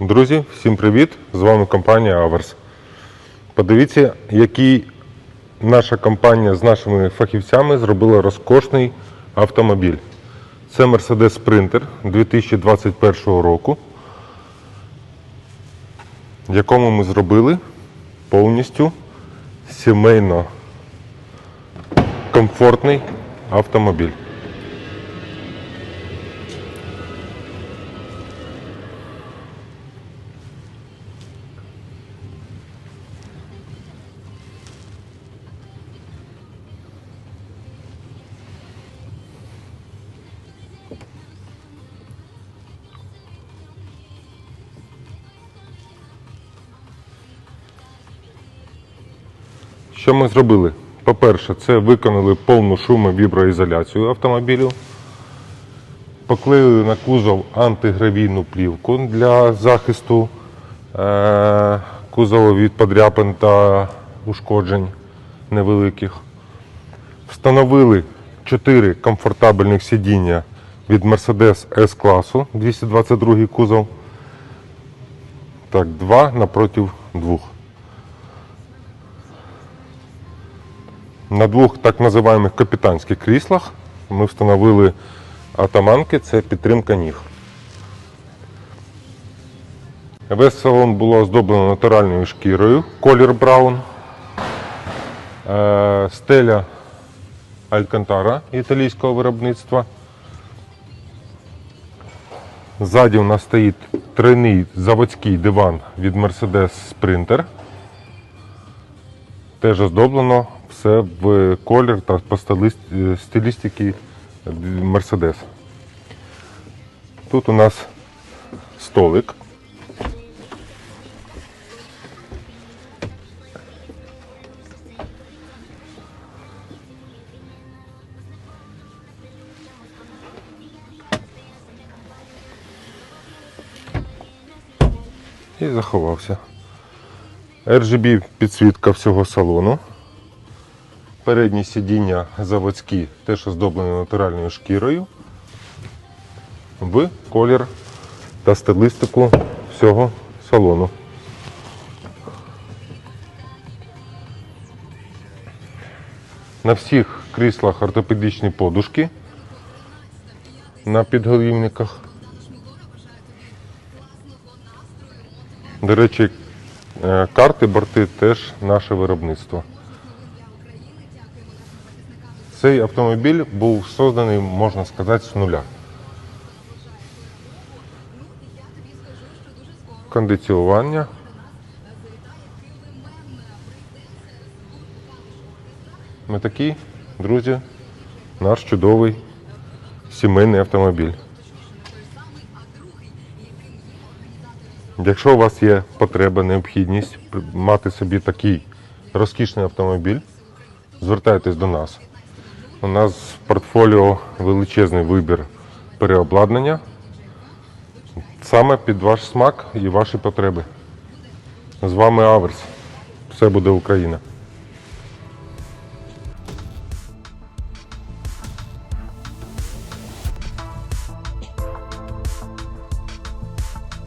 Друзі, всім привіт! З вами компанія Аверс. Подивіться, який наша компанія з нашими фахівцями зробила розкошний автомобіль. Це Mercedes Sprinter 2021 року, якому ми зробили повністю сімейно комфортний автомобіль. Що ми зробили? По-перше, це виконали повну шумовіброізоляцію автомобілю. Поклеїли на кузов антигравійну плівку для захисту е- кузова від подряпин та ушкоджень невеликих. Встановили 4 комфортабельних сидіння від Mercedes S-класу 222 кузов. Так, два напротив двох. На двох так називаємих капітанських кріслах ми встановили атаманки, це підтримка ніг. Весь салон було оздоблено натуральною шкірою, колір браун. Е, Стеля Алькантара італійського виробництва. Ззаді у нас стоїть тройний заводський диван від Mercedes Sprinter. Теж оздоблено все в колір та по е, стилістики Mercedes. Тут у нас столик. І заховався. RGB підсвітка всього салону. Передні сидіння заводські, теж оздоблені натуральною шкірою. В колір та стилістику всього салону. На всіх кріслах ортопедичні подушки на підголівниках. До речі, е, карти, борти теж наше виробництво. Цей автомобіль був созданий, можна сказати, з нуля. Кондиціювання. Ми такі, друзі, наш чудовий сімейний автомобіль. Якщо у вас є потреба, необхідність мати собі такий розкішний автомобіль, звертайтесь до нас. У нас в портфоліо величезний вибір переобладнання саме під ваш смак і ваші потреби. З вами Аверс. Все буде Україна.